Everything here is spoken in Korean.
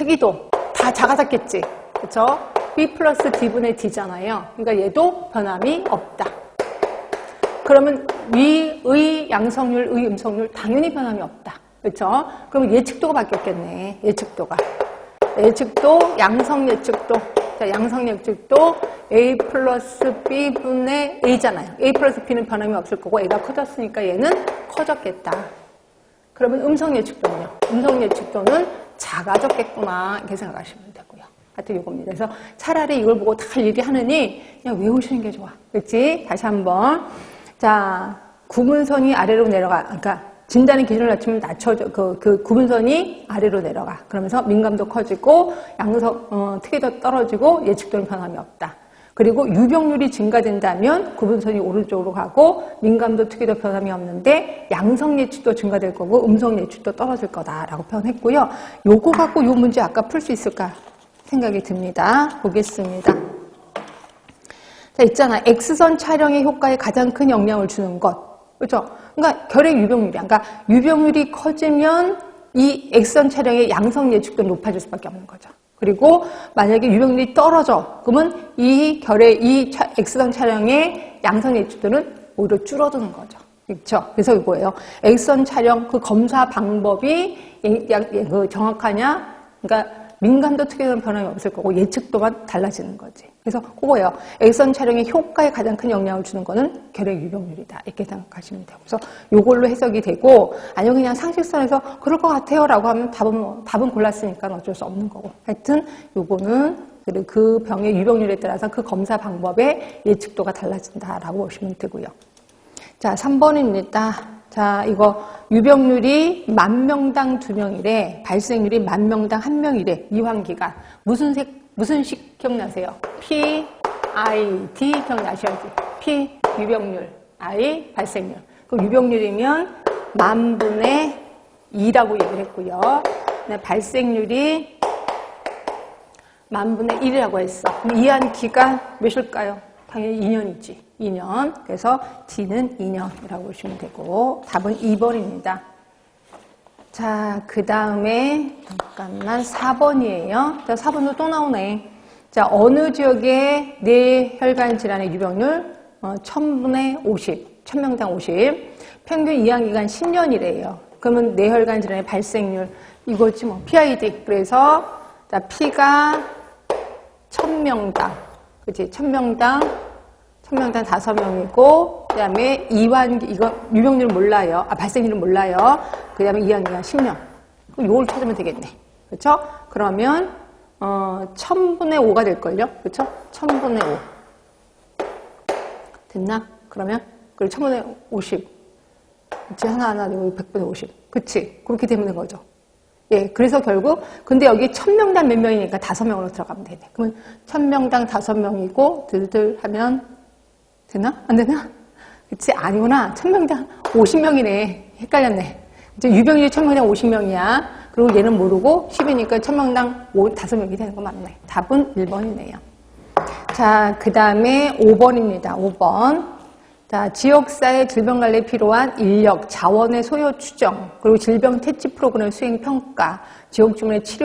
특이도 다 작아졌겠지. 그쵸? B 플러스 D분의 D잖아요. 그러니까 얘도 변함이 없다. 그러면 위의 양성률, 의 음성률 당연히 변함이 없다. 그렇죠? 그러면 예측도가 바뀌었겠네. 예측도가. 예측도, 양성 예측도. 자, 양성 예측도 A 플러스 B분의 A잖아요. A 플러스 B는 변함이 없을 거고 A가 커졌으니까 얘는 커졌겠다. 그러면 음성 예측도는요? 음성 예측도는 작아졌겠구나. 이렇게 생각하시면 되고요. 하여튼 이겁니다. 그래서 차라리 이걸 보고 다 얘기하느니 그냥 외우시는 게 좋아. 그렇지? 다시 한번. 자, 구분선이 아래로 내려가. 그러니까 진단의 기준을 낮추면 낮춰져. 그, 그 구분선이 아래로 내려가. 그러면서 민감도 커지고 양성 어, 특이도 떨어지고 예측도는 변함이 없다. 그리고 유병률이 증가된다면 구분선이 오른쪽으로 가고 민감도 특이도 변함이 없는데 양성 예측도 증가될 거고 음성 예측도 떨어질 거다라고 표현했고요. 요거 갖고 요 문제 아까 풀 수 있을까 생각이 듭니다. 보겠습니다. 자, 있잖아. X선 촬영의 효과에 가장 큰 영향을 주는 것. 그렇죠? 그러니까 결의 유병률이. 그러니까 유병률이 커지면 이 X선 촬영의 양성 예측도 높아질 수밖에 없는 거죠. 그리고 만약에 유병률이 떨어져. 그러면 이 결의 이 차- X선 촬영의 양성 예측도는 오히려 줄어드는 거죠. 그렇죠? 그래서 이거예요. X선 촬영 그 검사 방법이 예- 양- 예- 그 정확하냐? 그러니까 민감도 특이한 변함이 없을 거고 예측도만 달라지는 거지. 그래서 그거예요. X선 촬영의 효과에 가장 큰 영향을 주는 거는 결핵 유병률이다. 이렇게 생각하시면 돼요. 그래서 요걸로 해석이 되고 아니면 그냥 상식선에서 그럴 것 같아요 라고 하면 답은 뭐, 답은 골랐으니까 어쩔 수 없는 거고. 하여튼 요거는 그리고 그 병의 유병률에 따라서 그 검사 방법의 예측도가 달라진다라고 보시면 되고요. 자, 3번입니다. 자, 이거 유병률이 만 명당 두 명이래. 발생률이 만 명당 한 명이래. 이환기간. 무슨 색, 무슨 식 기억나세요? P, I, D 기억나셔야지. P, 유병률. I, 발생률. 그럼 유병률이면 만 분의 2라고 얘기를 했고요. 발생률이 만 분의 1이라고 했어. 이한 기간 몇일까요? 당연히 2년이지. 2년. 그래서 D는 2년이라고 보시면 되고 답은 2번입니다. 자, 그 다음에 잠깐만 4번이에요. 자, 4번도 또 나오네. 자, 어느 지역의 뇌혈관 질환의 유병률 어, 1000분의 50, 1000명당 50. 평균 이양기간 10년이래요. 그러면 뇌혈관 질환의 발생률 이거지 뭐 PID. 그래서 자, P가 1000명당. 그치? 1000명당 1000명당 5명이고 그 다음에 이완 이거 유병률 몰라요. 아 발생률은 몰라요. 그 다음에 이완기간 10년. 그럼 이걸 찾으면 되겠네. 그렇죠? 그러면 어 1000분의 5가 될 걸요. 그렇죠? 1000분의 5. 됐나? 그러면 그리고 1000분의 50. 그치? 하나하나 여기 100분의 50. 그치? 그렇게 되는 거죠. 예, 그래서 결국, 근데 여기 1000명당 몇 명이니까 5명으로 들어가면 되네. 그러면 1000명당 5명이고, 들들 하면, 되나? 안 되나? 그치? 아니구나. 1000명당 50명이네. 헷갈렸네. 이제 유병률이 1000명당 50명이야. 그리고 얘는 모르고 10이니까 1000명당 5, 5명이 되는 거 맞네. 답은 1번이네요. 자, 그 다음에 5번입니다. 5번. 자, 지역사회 질병관리에 필요한 인력, 자원의 소요 추정, 그리고 질병 퇴치 프로그램 수행 평가, 지역 주민의 치료